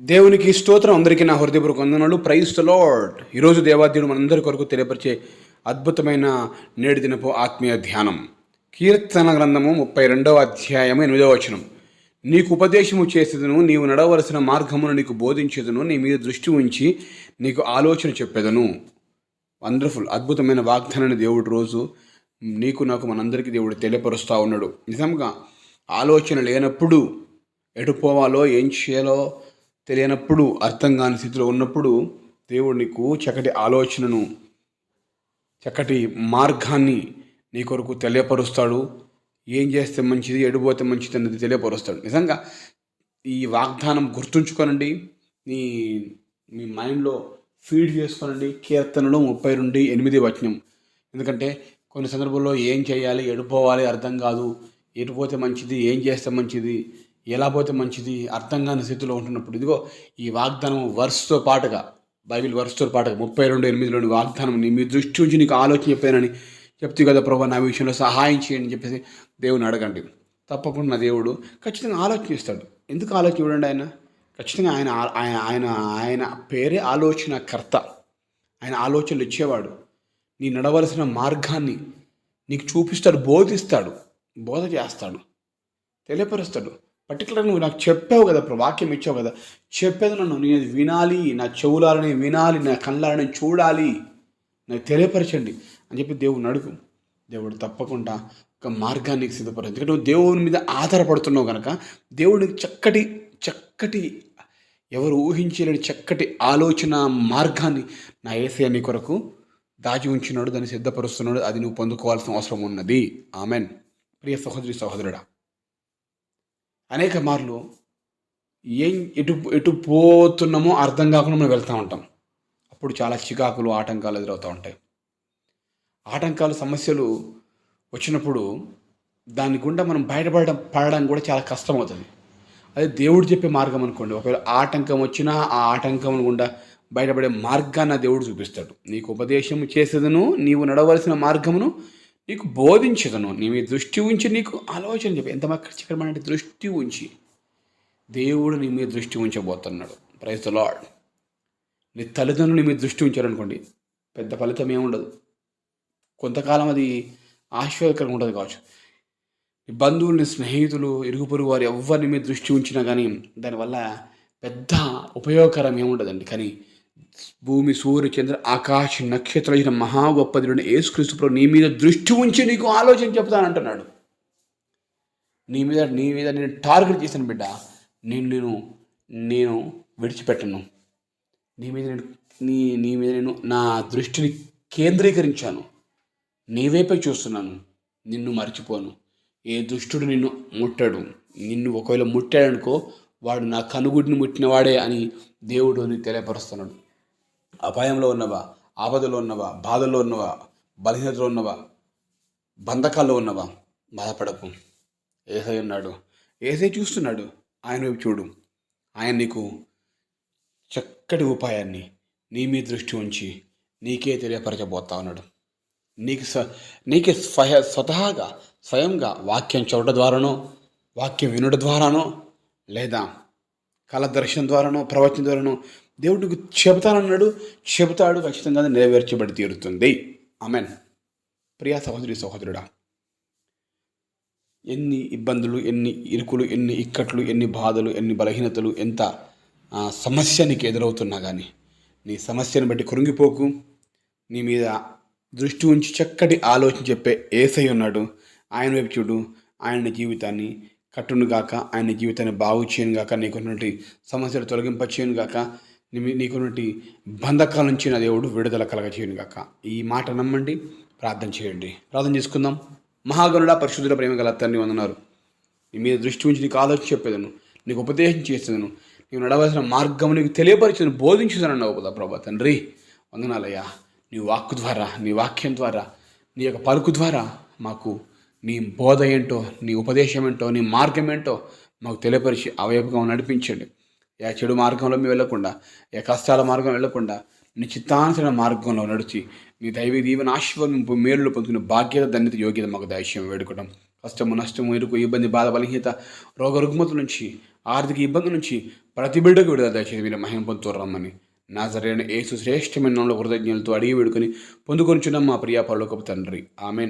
దేవునికి స్తోత్రం. అందరికీ నా హృదయపూర్వక వందనాలు. ప్రైజ్ లార్డ్ ఈరోజు దేవాదేవుడు మనందరి కొరకు తెలియపరిచే అద్భుతమైన నేటి దినపు ఆత్మీయ ధ్యానం. కీర్తన గ్రంథము ముప్పై రెండవ అధ్యాయము ఎనిమిదవ వచనం. నీకు ఉపదేశము చేసేదను నీవు నడవలసిన మార్గమును నీకు బోధించేదను నీ మీద దృష్టి ఉంచి నీకు ఆలోచన చెప్పేదను. వండర్ఫుల్ అద్భుతమైన వాగ్దానాన్ని దేవుడు రోజు నీకు నాకు మనందరికీ దేవుడు తెలియపరుస్తూ ఉన్నాడు. నిజంగా ఆలోచన లేనప్పుడు ఎటు పోవాలో ఏం చేయాలో తెలియనప్పుడు అర్థం కాని స్థితిలో ఉన్నప్పుడు దేవుడు నీకు చక్కటి ఆలోచనను చక్కటి మార్గాన్ని నీ కొరకు తెలియపరుస్తాడు. ఏం చేస్తే మంచిది ఎడిపోతే మంచిది అనేది తెలియపరుస్తాడు. నిజంగా ఈ వాగ్దానం గుర్తుంచుకోనండి. నీ మీ మైండ్లో ఫీడ్ చేసుకోనండి. కీర్తనలు ముప్పై రెండు ఎనిమిది వచనం. ఎందుకంటే కొన్ని సందర్భాల్లో ఏం చేయాలి ఎడిపోవాలి అర్థం కాదు. ఎడిపోతే మంచిది ఏం చేస్తే మంచిది ఎలా పోతే మంచిది అర్థం కాని స్థితిలో ఉంటున్నప్పుడు ఇదిగో ఈ వాగ్దానం వర్స్తో పాటుగా బైబిల్ వర్స్తో పాటుగా ముప్పై రెండు ఎనిమిదిలోని వాగ్దానం నీ మీ దృష్టి ఉంచి నీకు ఆలోచన చెప్పానని చెప్తే కదా ప్రభా నా విషయంలో సహాయం చేయండి అని చెప్పేసి దేవుని అడగండి. తప్పకుండా నా దేవుడు ఖచ్చితంగా ఆలోచిస్తాడు ఎందుకు ఆలోచన చూడండి ఆయన? ఖచ్చితంగా ఆయన ఆయన ఆయన ఆయన పేరే ఆలోచనకర్త. ఆయన ఆలోచనలు ఇచ్చేవాడు. నీ నడవలసిన మార్గాన్ని నీకు చూపిస్తాడు బోధిస్తాడు బోధ చేస్తాడు తెలియపరుస్తాడు. పర్టికులర్ నువ్వు నాకు చెప్పావు కదా ఇప్పుడు వాక్యం ఇచ్చావు కదా చెప్పేది నన్ను నేను అది వినాలి నా చెవులాలని వినాలి నా కళ్ళని చూడాలి నాకు తెలియపరచండి అని చెప్పి దేవుడు అడుగు. దేవుడు తప్పకుండా ఒక మార్గాన్ని నీకు సిద్ధపరచు ఎందుకంటే నువ్వు దేవుని మీద ఆధారపడుతున్నావు కనుక దేవుడికి చక్కటి చక్కటి ఎవరు ఊహించలేని చక్కటి ఆలోచన మార్గాన్ని నా ఏసీ నీ కొరకు దాచి ఉంచినాడు దాన్ని సిద్ధపరుస్తున్నాడు అది నువ్వు పొందుకోవాల్సిన అవసరం ఉన్నది. ఆమెన్. ప్రియ సహోదరి సహోదరుడా అనేక మార్లు ఏం ఎటు ఎటు పోతున్నామో అర్థం కాకుండా మనం వెళ్తూ ఉంటాం. అప్పుడు చాలా చికాకులు ఆటంకాలు ఎదురవుతూ ఉంటాయి. ఆటంకాలు సమస్యలు వచ్చినప్పుడు దాని గుండా మనం బయటపడడం పడడం కూడా చాలా కష్టమవుతుంది. అదే దేవుడు చెప్పే మార్గం అనుకోండి. ఒకవేళ ఆటంకం వచ్చినా ఆ ఆటంకం గుండా బయటపడే మార్గాన్ని దేవుడు చూపిస్తాడు. నీకు ఉపదేశం చేసేదను నీవు నడవలసిన మార్గమును నీకు బోధించదను నీ మీద దృష్టి ఉంచి నీకు ఆలోచన చెప్పి. ఎంత చక్కడమైన దృష్టి ఉంచి దేవుడు నీ మీద దృష్టి ఉంచబోతున్నాడు. ప్రైజ్ ద లాడ్ నీ తల్లిదండ్రులు నీ మీద దృష్టి ఉంచారనుకోండి పెద్ద ఫలితం ఏముండదు కొంతకాలం అది ఆశ్చర్యకరంగా ఉండదు కావచ్చు. నీ బంధువులు నీ స్నేహితులు ఇరుగు పొరుగు వారు ఎవరిని మీద దృష్టి ఉంచినా కానీ దానివల్ల పెద్ద ఉపయోగకరం ఏముండదండి కానీ భూమి సూర్య చంద్ర ఆకాశ నక్షత్రం మహా గొప్ప దేవుడు ఏసుక్రీస్తు ప్రభు నీ మీద దృష్టి ఉంచి నీకు ఆలోచన చెప్తానంటున్నాడు నీ మీద నీ మీద నేను టార్గెట్ చేశాను బిడ్డ. నేను నేను నేను విడిచిపెట్టను. నీ మీద నేను నీ నీ మీద నేను నా దృష్టిని కేంద్రీకరించాను. నీ వైపే చూస్తున్నాను. నిన్ను మర్చిపోను. ఏ దుష్టుడు నిన్ను ముట్టాడు. నిన్ను ఒకవేళ ముట్టాడనుకో వాడు నా కనుగుడిని ముట్టినవాడే అని దేవుడు తెలియపరుస్తున్నాడు. అపాయంలో ఉన్నవా? ఆపదలో ఉన్నవా? బాధల్లో ఉన్నవా? బలహీనతలో ఉన్నవా? బంధకాల్లో ఉన్నవా? బాధపడకు. ఏసై ఉన్నాడు. ఏసై చూస్తున్నాడు. ఆయన వైపు చూడు. ఆయన నీకు చక్కటి ఉపాయాన్ని నీ మీద దృష్టి ఉంచి నీకే తెలియపరచబోతా ఉన్నాడు. నీకు స నీకే స్వయ స్వతహాగా స్వయంగా వాక్యం చూడడం ద్వారానో వాక్యం వినడం ద్వారానో లేదా కళ దర్శనం ద్వారానో ప్రవచనం ద్వారానో దేవుడు నీకు చెబుతానన్నాడు చెబుతాడు ఖచ్చితంగా అది నెరవేర్చబడి తీరుతుంది. ఆమెన్. ప్రియా సహోదరి సహోదరుడా ఎన్ని ఇబ్బందులు ఎన్ని ఇరుకులు ఎన్ని ఇక్కట్లు ఎన్ని బాధలు ఎన్ని బలహీనతలు ఎంత సమస్య నీకు ఎదురవుతున్నా కానీ నీ సమస్యను బట్టి కృంగిపోకు. నీ మీద దృష్టి ఉంచి చక్కటి ఆలోచన చెప్పే ఏసై ఉన్నాడు. ఆయన వైపు చూడు ఆయన జీవితాన్ని కట్టును గాక ఆయన జీవితాన్ని బాగు చేయను గాక నీకున్నటువంటి సమస్యలు తొలగింపచేయను గాక నీ బంధకాల నుంచి నా దేవుడు విడుదల కలగ చేయను గాక. ఈ మాట నమ్మండి ప్రార్థన చేయండి. ప్రార్థన చేసుకుందాం. మహాగణుడ పరిశుద్ధుల ప్రేమ గల తండ్రి వందన్నారు నీ మీద దృష్టి ఉంచి నీకు ఆలోచన చెప్పేదను నీకు ఉపదేశం చేసేదను నీవు నడవలసిన మార్గం నీకు తెలియపరిచేదను బోధించేదను అన్నావు కదా ప్రభా తండ్రి. వందనాలయ్యా. నీ వాక్కు ద్వారా నీ వాక్యం ద్వారా నీ యొక్క పలుకు ద్వారా మాకు నీ బోధ ఏంటో నీ ఉపదేశం ఏంటో నీ మార్గం ఏంటో మాకు తెలియపరిచి అవయవంగా నడిపించండి. ఏ చెడు మార్గంలో మేము వెళ్ళకుండా ఏ కష్టాల మార్గం వెళ్ళకుండా నీ చిత్తానుసరణ మార్గంలో నడిచి నీ దైవ దీవెన ఆశీర్వాదం మేలు పొందుకునే బాధ్యత ధన్యత యోగ్యత మాకు దైశ్యం వేడుకోవడం కష్టము నష్టము ఇరుకు ఇబ్బంది బాధ బలహీనత రోగ రుగ్మతుల నుంచి ఆర్థిక ఇబ్బంది నుంచి ప్రతి బిడ్డకు విడుదల దయచేసి మీరు మహిమ పొందుతురమ్మని నా సరైన ఏసు శ్రేష్టమైన నామములో కృతజ్ఞతలతో అడిగి వేడుకొని పొందుకొనిచున్న మా ప్రియా పరలోకపు తండ్రి. ఆమెన్.